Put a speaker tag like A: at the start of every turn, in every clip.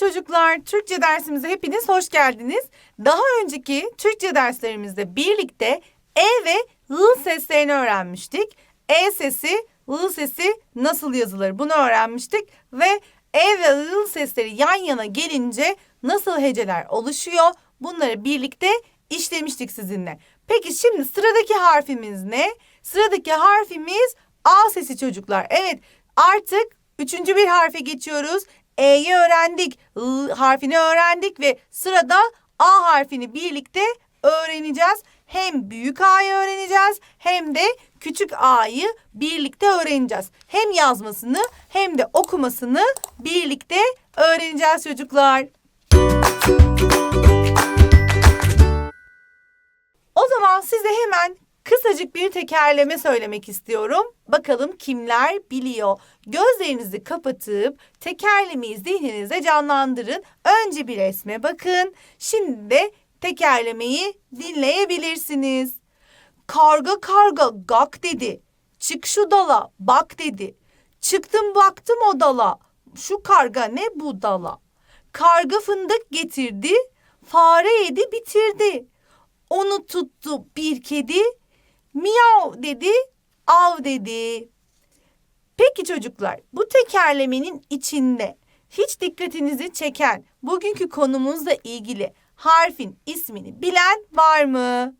A: çocuklar, Türkçe dersimize hepiniz hoş geldiniz. Daha önceki Türkçe derslerimizde birlikte E ve L seslerini öğrenmiştik. E sesi, L sesi nasıl yazılır bunu öğrenmiştik. Ve E ve L sesleri yan yana gelince nasıl heceler oluşuyor bunları birlikte işlemiştik sizinle. Peki şimdi sıradaki harfimiz ne? Sıradaki harfimiz A sesi çocuklar. Evet artık üçüncü bir harfe geçiyoruz. E'yi öğrendik, L harfini öğrendik ve sırada A harfini birlikte öğreneceğiz. Hem büyük A'yı öğreneceğiz hem de küçük A'yı birlikte öğreneceğiz. Hem yazmasını hem de okumasını birlikte öğreneceğiz çocuklar. O zaman size hemen Kısacık bir tekerleme söylemek istiyorum. Bakalım kimler biliyor? Gözlerinizi kapatıp tekerlemeyi zihninizde canlandırın. Önce bir resme bakın. Şimdi de tekerlemeyi dinleyebilirsiniz. Karga karga gak dedi. Çık şu dala bak dedi. Çıktım baktım o dala. Şu karga ne bu dala? Karga fındık getirdi. Fare yedi bitirdi. Onu tuttu bir kedi miyav dedi, av dedi. Peki çocuklar, bu tekerlemenin içinde hiç dikkatinizi çeken bugünkü konumuzla ilgili harfin ismini bilen var mı?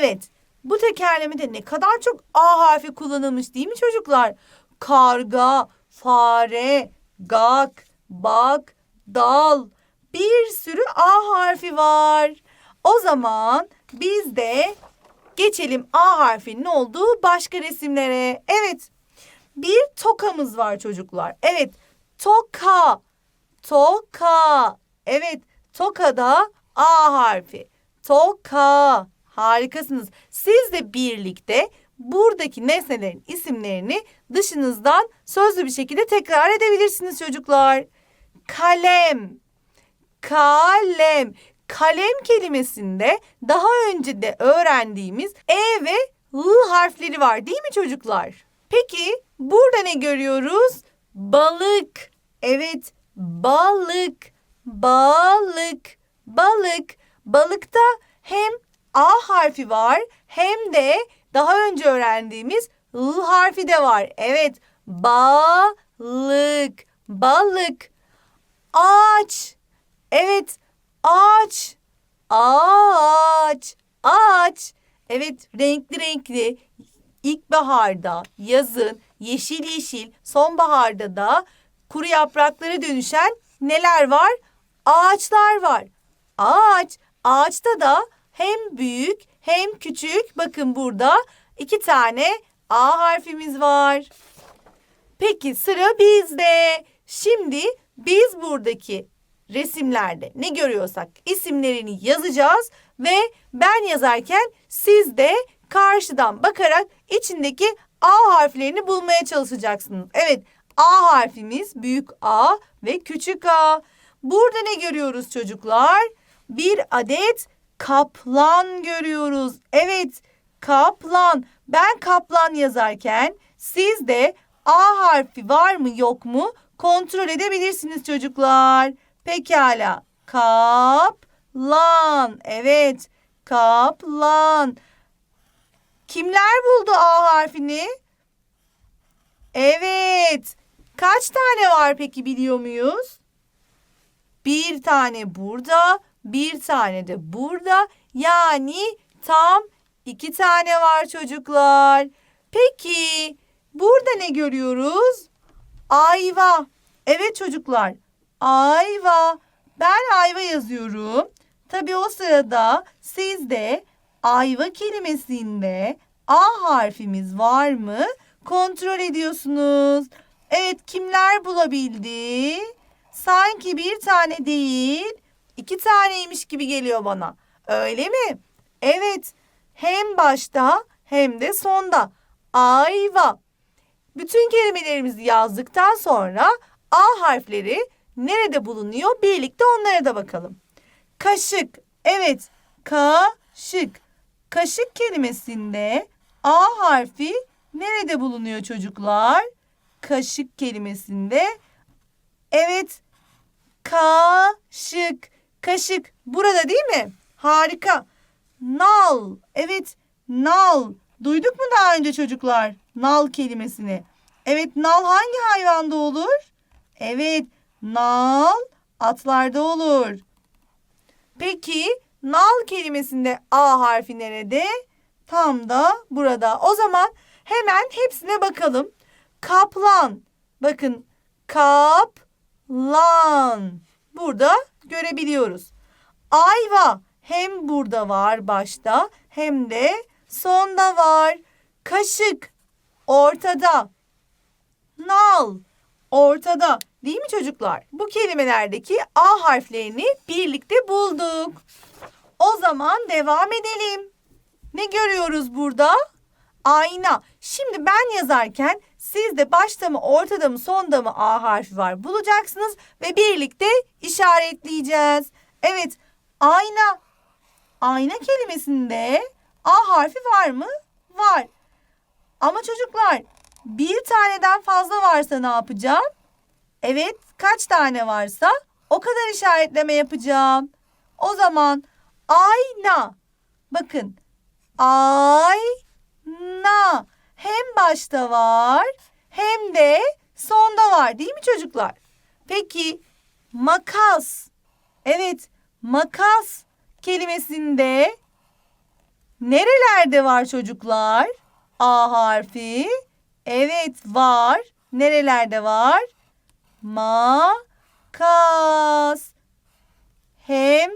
A: Evet, bu tekerlemede ne kadar çok A harfi kullanılmış değil mi çocuklar? Karga, fare, gak, bak, dal bir sürü A harfi var. O zaman biz de Geçelim A harfinin olduğu başka resimlere. Evet. Bir tokamız var çocuklar. Evet. Toka. Toka. Evet. Toka'da A harfi. Toka. Harikasınız. Siz de birlikte buradaki nesnelerin isimlerini dışınızdan sözlü bir şekilde tekrar edebilirsiniz çocuklar. Kalem. Kalem kalem kelimesinde daha önce de öğrendiğimiz E ve L harfleri var değil mi çocuklar? Peki burada ne görüyoruz? Balık. Evet balık, balık, balık. Balıkta hem A harfi var hem de daha önce öğrendiğimiz L harfi de var. Evet balık, balık. Ağaç. Evet Ağaç. Ağaç. Ağaç. Evet renkli renkli ilkbaharda, yazın, yeşil yeşil, sonbaharda da kuru yapraklara dönüşen neler var? Ağaçlar var. Ağaç, ağaçta da hem büyük hem küçük. Bakın burada iki tane A harfimiz var. Peki sıra bizde. Şimdi biz buradaki resimlerde ne görüyorsak isimlerini yazacağız ve ben yazarken siz de karşıdan bakarak içindeki A harflerini bulmaya çalışacaksınız. Evet A harfimiz büyük A ve küçük A. Burada ne görüyoruz çocuklar? Bir adet kaplan görüyoruz. Evet kaplan. Ben kaplan yazarken siz de A harfi var mı yok mu kontrol edebilirsiniz çocuklar. Pekala. Kaplan. Evet. Kaplan. Kimler buldu A harfini? Evet. Kaç tane var peki biliyor muyuz? Bir tane burada, bir tane de burada. Yani tam iki tane var çocuklar. Peki burada ne görüyoruz? Ayva. Evet çocuklar ayva. Ben ayva yazıyorum. Tabi o sırada siz de ayva kelimesinde A harfimiz var mı? Kontrol ediyorsunuz. Evet kimler bulabildi? Sanki bir tane değil, iki taneymiş gibi geliyor bana. Öyle mi? Evet. Hem başta hem de sonda. Ayva. Bütün kelimelerimizi yazdıktan sonra A harfleri nerede bulunuyor? Birlikte onlara da bakalım. Kaşık. Evet. Kaşık. Kaşık kelimesinde A harfi nerede bulunuyor çocuklar? Kaşık kelimesinde. Evet. Kaşık. Kaşık. Burada değil mi? Harika. Nal. Evet. Nal. Duyduk mu daha önce çocuklar? Nal kelimesini. Evet nal hangi hayvanda olur? Evet Nal atlarda olur. Peki nal kelimesinde A harfi nerede? Tam da burada. O zaman hemen hepsine bakalım. Kaplan. Bakın kaplan. Burada görebiliyoruz. Ayva hem burada var başta hem de sonda var. Kaşık ortada. Nal ortada değil mi çocuklar? Bu kelimelerdeki A harflerini birlikte bulduk. O zaman devam edelim. Ne görüyoruz burada? Ayna. Şimdi ben yazarken siz de başta mı ortada mı sonda mı A harfi var bulacaksınız ve birlikte işaretleyeceğiz. Evet ayna. Ayna kelimesinde A harfi var mı? Var. Ama çocuklar bir taneden fazla varsa ne yapacağım? Evet kaç tane varsa o kadar işaretleme yapacağım. O zaman ayna. Bakın ayna. Hem başta var hem de sonda var değil mi çocuklar? Peki makas. Evet makas kelimesinde nerelerde var çocuklar? A harfi Evet var. Nerelerde var? Makas. Hem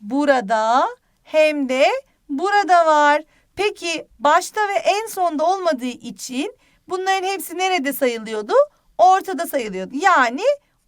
A: burada hem de burada var. Peki başta ve en sonda olmadığı için bunların hepsi nerede sayılıyordu? Ortada sayılıyordu. Yani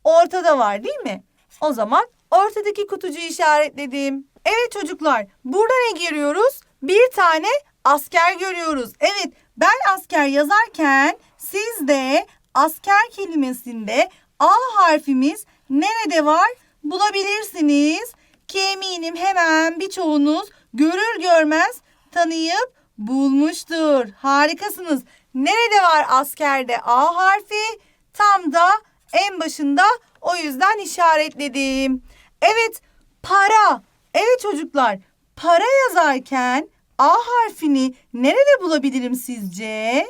A: ortada var değil mi? O zaman ortadaki kutucuğu işaretledim. Evet çocuklar burada ne görüyoruz? Bir tane asker görüyoruz. Evet ben asker yazarken siz de asker kelimesinde A harfimiz nerede var bulabilirsiniz. Ki eminim hemen birçoğunuz görür görmez tanıyıp bulmuştur. Harikasınız. Nerede var askerde A harfi? Tam da en başında o yüzden işaretledim. Evet para. Evet çocuklar para yazarken A harfini nerede bulabilirim sizce?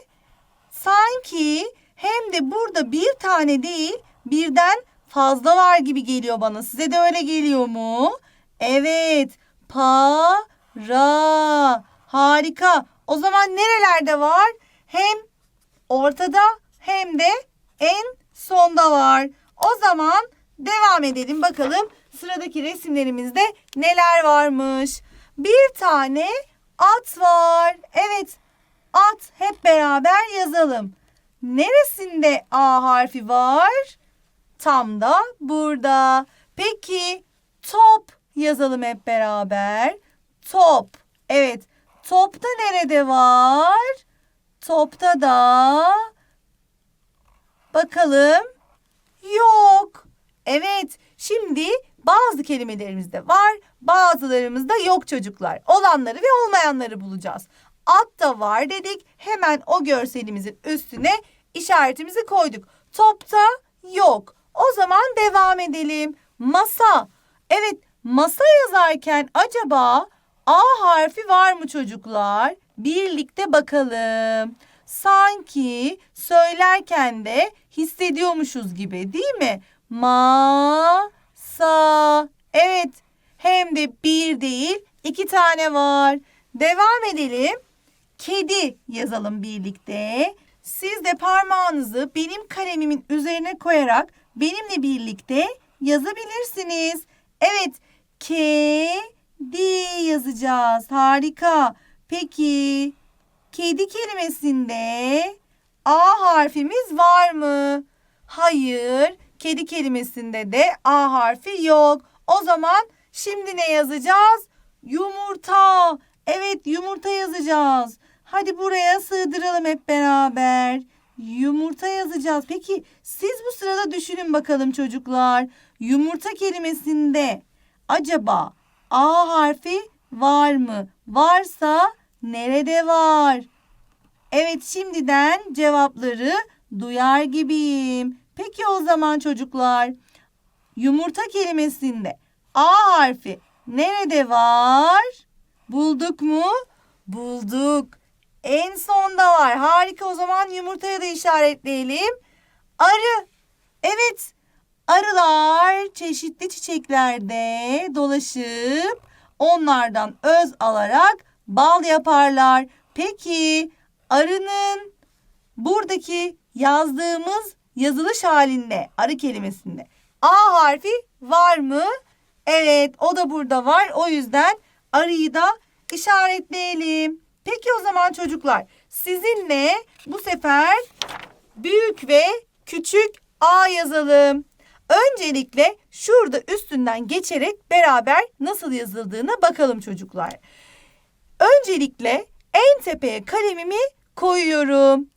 A: Sanki hem de burada bir tane değil birden fazla var gibi geliyor bana. Size de öyle geliyor mu? Evet. Para. Harika. O zaman nerelerde var? Hem ortada hem de en sonda var. O zaman devam edelim bakalım sıradaki resimlerimizde neler varmış. Bir tane At var. Evet. At hep beraber yazalım. Neresinde A harfi var? Tam da burada. Peki top yazalım hep beraber. Top. Evet. Topta nerede var? Topta da bakalım yok. Evet. Şimdi bazı kelimelerimiz de var, Bazılarımızda yok çocuklar. Olanları ve olmayanları bulacağız. At da var dedik. Hemen o görselimizin üstüne işaretimizi koyduk. Topta yok. O zaman devam edelim. Masa. Evet masa yazarken acaba A harfi var mı çocuklar? Birlikte bakalım. Sanki söylerken de hissediyormuşuz gibi değil mi? Ma Evet hem de bir değil iki tane var. Devam edelim. Kedi yazalım birlikte. Siz de parmağınızı benim kalemimin üzerine koyarak benimle birlikte yazabilirsiniz. Evet, kedi yazacağız. Harika. Peki kedi kelimesinde A harfimiz var mı? Hayır. Kedi kelimesinde de A harfi yok. O zaman Şimdi ne yazacağız? Yumurta. Evet yumurta yazacağız. Hadi buraya sığdıralım hep beraber. Yumurta yazacağız. Peki siz bu sırada düşünün bakalım çocuklar. Yumurta kelimesinde acaba A harfi var mı? Varsa nerede var? Evet şimdiden cevapları duyar gibiyim. Peki o zaman çocuklar yumurta kelimesinde A harfi nerede var? Bulduk mu? Bulduk. En sonda var. Harika o zaman yumurtaya da işaretleyelim. Arı. Evet. Arılar çeşitli çiçeklerde dolaşıp onlardan öz alarak bal yaparlar. Peki arının buradaki yazdığımız yazılış halinde arı kelimesinde A harfi var mı? Evet o da burada var. O yüzden arıyı da işaretleyelim. Peki o zaman çocuklar sizinle bu sefer büyük ve küçük A yazalım. Öncelikle şurada üstünden geçerek beraber nasıl yazıldığına bakalım çocuklar. Öncelikle en tepeye kalemimi koyuyorum.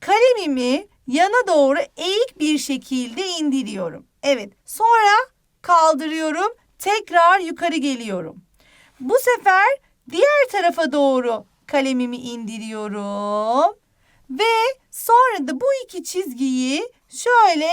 A: Kalemimi yana doğru eğik bir şekilde indiriyorum. Evet sonra kaldırıyorum Tekrar yukarı geliyorum. Bu sefer diğer tarafa doğru kalemimi indiriyorum. Ve sonra da bu iki çizgiyi şöyle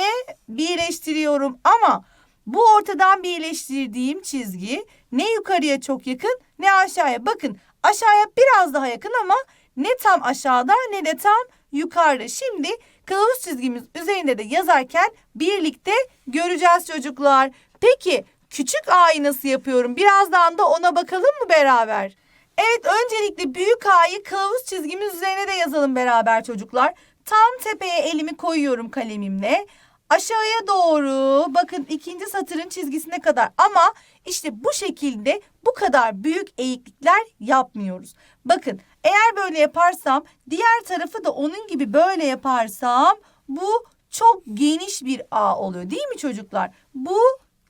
A: birleştiriyorum ama bu ortadan birleştirdiğim çizgi ne yukarıya çok yakın ne aşağıya. Bakın aşağıya biraz daha yakın ama ne tam aşağıda ne de tam yukarıda. Şimdi kılavuz çizgimiz üzerinde de yazarken birlikte göreceğiz çocuklar. Peki küçük aynası yapıyorum? Birazdan da ona bakalım mı beraber? Evet öncelikle büyük A'yı kılavuz çizgimiz üzerine de yazalım beraber çocuklar. Tam tepeye elimi koyuyorum kalemimle. Aşağıya doğru bakın ikinci satırın çizgisine kadar ama işte bu şekilde bu kadar büyük eğiklikler yapmıyoruz. Bakın eğer böyle yaparsam diğer tarafı da onun gibi böyle yaparsam bu çok geniş bir A oluyor değil mi çocuklar? Bu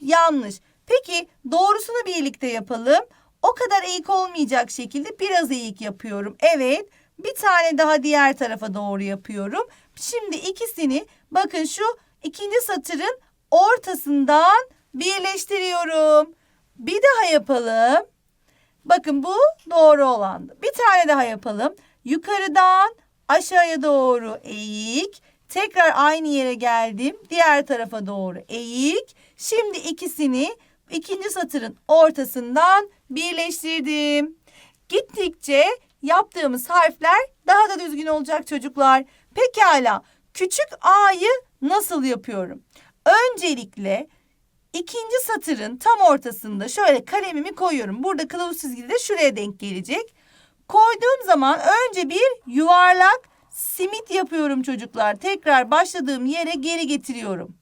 A: yanlış. Peki doğrusunu birlikte yapalım. O kadar eğik olmayacak şekilde biraz eğik yapıyorum. Evet bir tane daha diğer tarafa doğru yapıyorum. Şimdi ikisini bakın şu ikinci satırın ortasından birleştiriyorum. Bir daha yapalım. Bakın bu doğru olandı. Bir tane daha yapalım. Yukarıdan aşağıya doğru eğik. Tekrar aynı yere geldim. Diğer tarafa doğru eğik. Şimdi ikisini ikinci satırın ortasından birleştirdim. Gittikçe yaptığımız harfler daha da düzgün olacak çocuklar. Pekala küçük a'yı nasıl yapıyorum? Öncelikle ikinci satırın tam ortasında şöyle kalemimi koyuyorum. Burada kılavuz çizgide de şuraya denk gelecek. Koyduğum zaman önce bir yuvarlak simit yapıyorum çocuklar. Tekrar başladığım yere geri getiriyorum.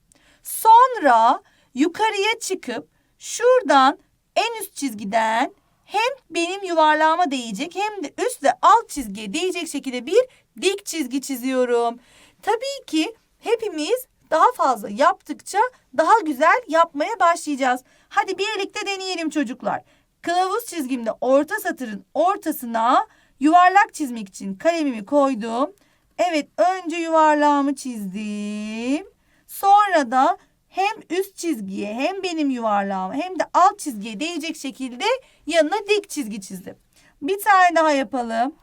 A: Sonra yukarıya çıkıp Şuradan en üst çizgiden hem benim yuvarlağıma değecek hem de üst ve alt çizgiye değecek şekilde bir dik çizgi çiziyorum. Tabii ki hepimiz daha fazla yaptıkça daha güzel yapmaya başlayacağız. Hadi birlikte deneyelim çocuklar. Kılavuz çizgimde orta satırın ortasına yuvarlak çizmek için kalemimi koydum. Evet önce yuvarlağımı çizdim. Sonra da hem üst çizgiye hem benim yuvarlağıma hem de alt çizgiye değecek şekilde yanına dik çizgi çizdim. Bir tane daha yapalım.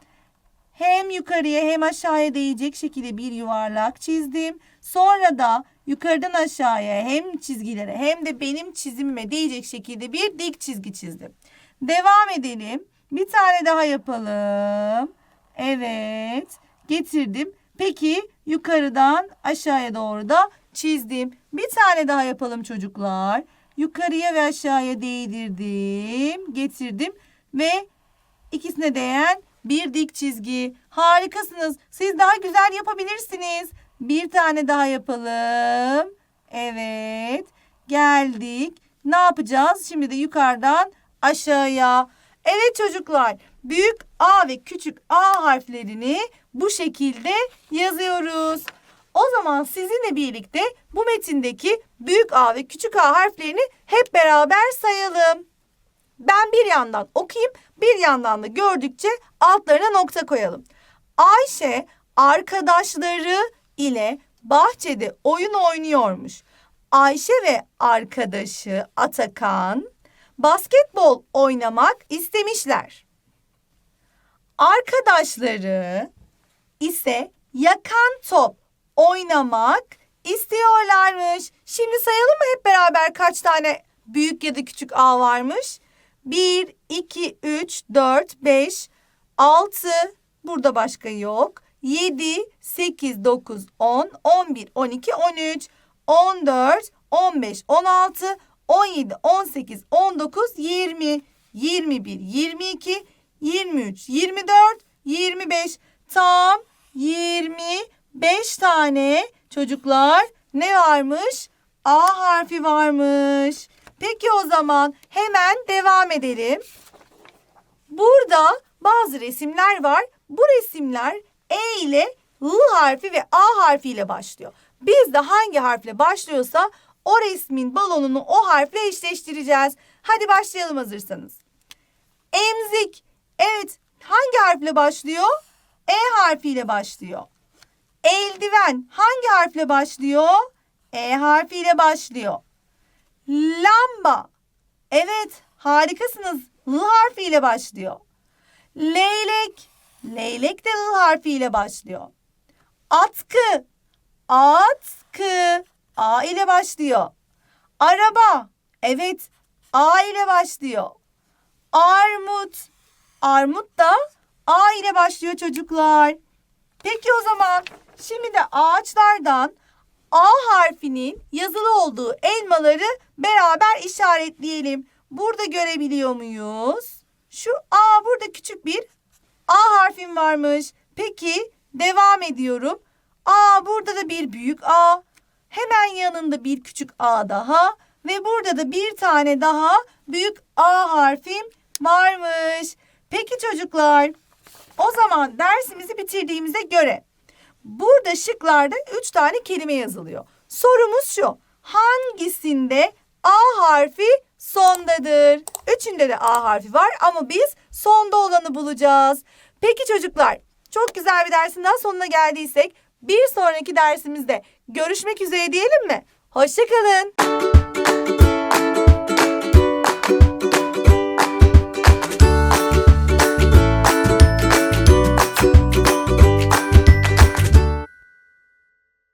A: Hem yukarıya hem aşağıya değecek şekilde bir yuvarlak çizdim. Sonra da yukarıdan aşağıya hem çizgilere hem de benim çizimime değecek şekilde bir dik çizgi çizdim. Devam edelim. Bir tane daha yapalım. Evet. Getirdim. Peki yukarıdan aşağıya doğru da çizdim. Bir tane daha yapalım çocuklar. Yukarıya ve aşağıya değdirdim. Getirdim. Ve ikisine değen bir dik çizgi. Harikasınız. Siz daha güzel yapabilirsiniz. Bir tane daha yapalım. Evet. Geldik. Ne yapacağız? Şimdi de yukarıdan aşağıya. Evet çocuklar. Büyük A ve küçük A harflerini bu şekilde yazıyoruz. O zaman sizinle birlikte bu metindeki büyük A ve küçük A harflerini hep beraber sayalım. Ben bir yandan okuyayım, bir yandan da gördükçe altlarına nokta koyalım. Ayşe arkadaşları ile bahçede oyun oynuyormuş. Ayşe ve arkadaşı Atakan basketbol oynamak istemişler. Arkadaşları ise yakan top oynamak istiyorlarmış. Şimdi sayalım mı hep beraber kaç tane büyük ya da küçük A varmış? 1, 2, 3, 4, 5, 6. Burada başka yok. 7, 8, 9, 10, 11, 12, 13, 14, 15, 16, 17, 18, 19, 20, 21, 22, 23, 24, 25. Tam 20 5 tane çocuklar ne varmış? A harfi varmış. Peki o zaman hemen devam edelim. Burada bazı resimler var. Bu resimler E ile L harfi ve A harfi ile başlıyor. Biz de hangi harfle başlıyorsa o resmin balonunu o harfle eşleştireceğiz. Hadi başlayalım hazırsanız. Emzik. Evet, hangi harfle başlıyor? E harfiyle başlıyor. Eldiven hangi harfle başlıyor? E harfiyle başlıyor. Lamba. Evet harikasınız. L harfiyle başlıyor. Leylek. Leylek de L harfiyle başlıyor. Atkı. Atkı. A ile başlıyor. Araba. Evet. A ile başlıyor. Armut. Armut da A ile başlıyor çocuklar. Peki o zaman şimdi de ağaçlardan A harfinin yazılı olduğu elmaları beraber işaretleyelim. Burada görebiliyor muyuz? Şu A burada küçük bir A harfim varmış. Peki devam ediyorum. A burada da bir büyük A. Hemen yanında bir küçük A daha ve burada da bir tane daha büyük A harfim varmış. Peki çocuklar, o zaman dersimizi bitirdiğimize göre burada şıklarda üç tane kelime yazılıyor. Sorumuz şu. Hangisinde A harfi sondadır? Üçünde de A harfi var ama biz sonda olanı bulacağız. Peki çocuklar çok güzel bir dersin daha sonuna geldiysek bir sonraki dersimizde görüşmek üzere diyelim mi? Hoşçakalın.